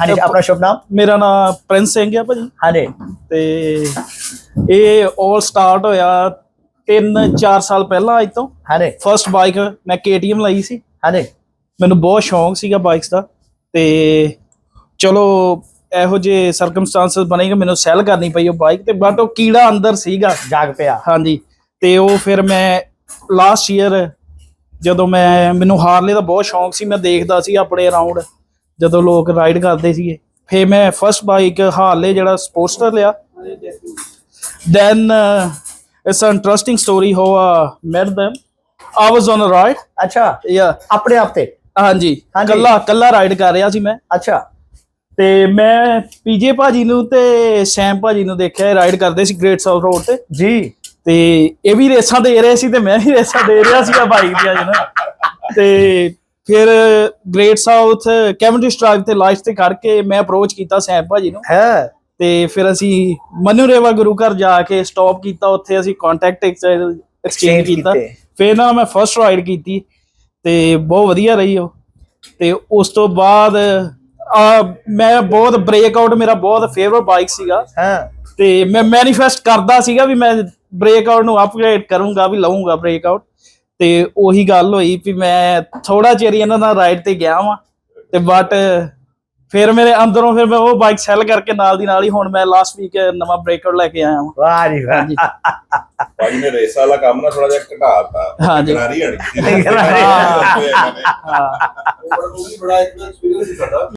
ਹਾਂਜੀ ਆਪਣਾ ਸ਼ੁਭ ਨਾਮ? ਮੇਰਾ ਨਾਮ ਪ੍ਰਿੰਸ ਸਿੰਘ ਆ ਭਾਜੀ। ਹਾਂਜੀ। ਤੇ ਇਹ ਆਲ ਸਟਾਰਟ ਹੋਇਆ 3-4 ਸਾਲ ਪਹਿਲਾਂ ਅੱਜ ਤੋਂ। ਹਾਂਜੀ। ਫਰਸਟ ਬਾਈਕ ਮੈਂ KTM ਲਈ ਸੀ। ਹਾਂਜੀ। ਮੈਨੂੰ ਬਹੁਤ ਸ਼ੌਂਕ ਸੀਗਾ ਬਾਈਕਸ ਦਾ। ਤੇ ਚਲੋ ਇਹੋ ਜਿਹੇ ਸਰਕਮਸਟੈਂਸਸ ਬਣੇ ਕਿ ਮੈਨੂੰ ਸੈਲ ਕਰਨੀ ਪਈ ਉਹ ਬਾਈਕ ਤੇ ਬਟ ਉਹ ਕੀੜਾ ਅੰਦਰ ਸੀਗਾ। ਜਾਗ ਪਿਆ। ਹਾਂਜੀ। ਤੇ ਉਹ ਫਿਰ ਮੈਂ ਲਾਸਟ ਈਅਰ ਜਦੋਂ ਮੈਂ ਮੈਨੂੰ ਹਾਰਲੇ ਦਾ ਬਹੁਤ ਸ਼ੌਂਕ ਸੀ ਮੈਂ ਦੇਖਦਾ ਸੀ ਆਪਣੇ ਅਰਾਊਂਡ ਜਦੋਂ ਲੋਕ ਰਾਈਡ ਕਰਦੇ ਸੀਗੇ ਫਿਰ ਮੈਂ ਫਰਸਟ ਬਾਈਕ ਹਾਰਲੇ ਜਿਹੜਾ ਸਪੋਰਟਸਟਰ ਲਿਆ। Then it's a interesting story how I met them. I was on a ride. ਅੱਛਾ yeah. ਆਪਣੇ ਆਪ ਤੇ? ਹਾਂਜੀ ਹਾਂਜੀ। ਕੱਲਾ ਕੱਲਾ ਰਾਈਡ ਕਰ ਰਿਹਾ ਸੀ ਮੈਂ। ਅੱਛਾ। ਤੇ ਮੈਂ ਪੀਜੇ ਭਾਜੀ ਨੂੰ ਤੇ ਸੈਮ ਭਾਜੀ ਨੂੰ ਦੇਖਿਆ ਰਾਈਡ ਕਰਦੇ ਸੀ ਗ੍ਰੇਟ ਸਾਊਥ ਰੋਡ ਤੇ। ਜੀ। ਤੇ ਇਹ ਵੀ ਰੇਸਾਂ ਦੇ ਰਹੇ ਸੀ ਤੇ ਮੈਂ ਵੀ ਰੇਸਾਂ ਦੇ ਰਿਹਾ ਸੀਗਾ ਬਾਈਕ ਦੀਆਂ ਜਨਾ ਤੇ ਫਿਰ ਗ੍ਰੇਟ ਸਾਊਥ ਕੈਵਨਡਿਸ਼ ਡਰਾਈਵ ਤੇ ਲਾਈਫ ਤੇ ਕਰਕੇ ਮੈਂ ਅਪਰੋਚ ਕੀਤਾ ਸੈਮ ਭਾਜੀ ਨੂੰ। ਹੈ। ਤੇ ਫਿਰ ਅਸੀਂ ਮਨੂ ਰੇਵਾ ਗੁਰੂ ਘਰ ਜਾ ਕੇ ਸਟਾਪ ਕੀਤਾ ਉੱਥੇ ਅਸੀਂ ਕੰਟੈਕਟ ਐਕਸਚੇਂਜ ਕੀਤਾ। ਫਿਰ ਨਾ ਮੈਂ ਫਰਸਟ ਰਾਈਡ ਕੀਤੀ ਤੇ ਬਹੁਤ ਵਧੀਆ ਰਹੀ ਉਹ। ਤੇ ਉਸ ਤੋਂ ਬਾਅਦ ਮੈਂ ਬਹੁਤ ਬ੍ਰੇਕਆਊਟ ਮੇਰਾ ਬਹੁਤ ਫੇਵਰਟ ਬਾਈਕ ਸੀਗਾ। ਹਾਂ। ਤੇ ਮੈਂ ਮੈਨੀਫੈਸਟ ਕਰਦਾ ਸੀਗਾ ਵੀ ਮੈਂ ਬ੍ਰੇਕਆਊਟ ਨੂੰ ਅਪਗ੍ਰੇਡ ਕਰੂੰਗਾ ਵੀ ਲਵਾਂਗਾ ਬ੍ਰੇਕਆਊਟ ਤੇ ਉਹੀ ਗੱਲ ਹੋਈ ਵੀ ਮੈਂ ਥੋੜਾ ਚਿਰ ਹੀ ਇਹਨਾਂ ਨਾਲ ਰਾਈਡ ਤੇ ਗਿਆ ਵਾਂ ਤੇ ਬਟ ਫਿਰ ਮੇਰੇ ਅੰਦਰੋਂ ਫਿਰ ਮੈਂ ਉਹ ਬਾਈਕ ਸੈਲ ਕਰਕੇ ਨਾਲ ਦੀ ਨਾਲ ਹੀ ਹੁਣ ਮੈਂ ਲਾਸਟ ਵੀਕ ਨਵਾਂ ਬ੍ਰੇਕਆਊਟ ਲੈ ਕੇ ਆਇਆ ਹਾਂ ਵਾਹ ਜੀ ਵਾਹ। ਭਾਜੀ ਨੇ ਰੇਸ ਵਾਲਾ ਕੰਮ ਨਾ ਥੋੜਾ ਜਿਹਾ ਘਟਾਤਾ। ਹਾਂਜੀ। ਗਰਾਰੀ ਅੜ ਗਈ। ਹਾਂ। ਹਾਂ। ਉਹ ਵੀ ਬੜਾ ਇੱਕ ਐਕਸਪੀਰੀਅੰਸ ਸੀ ਸਾਡਾ।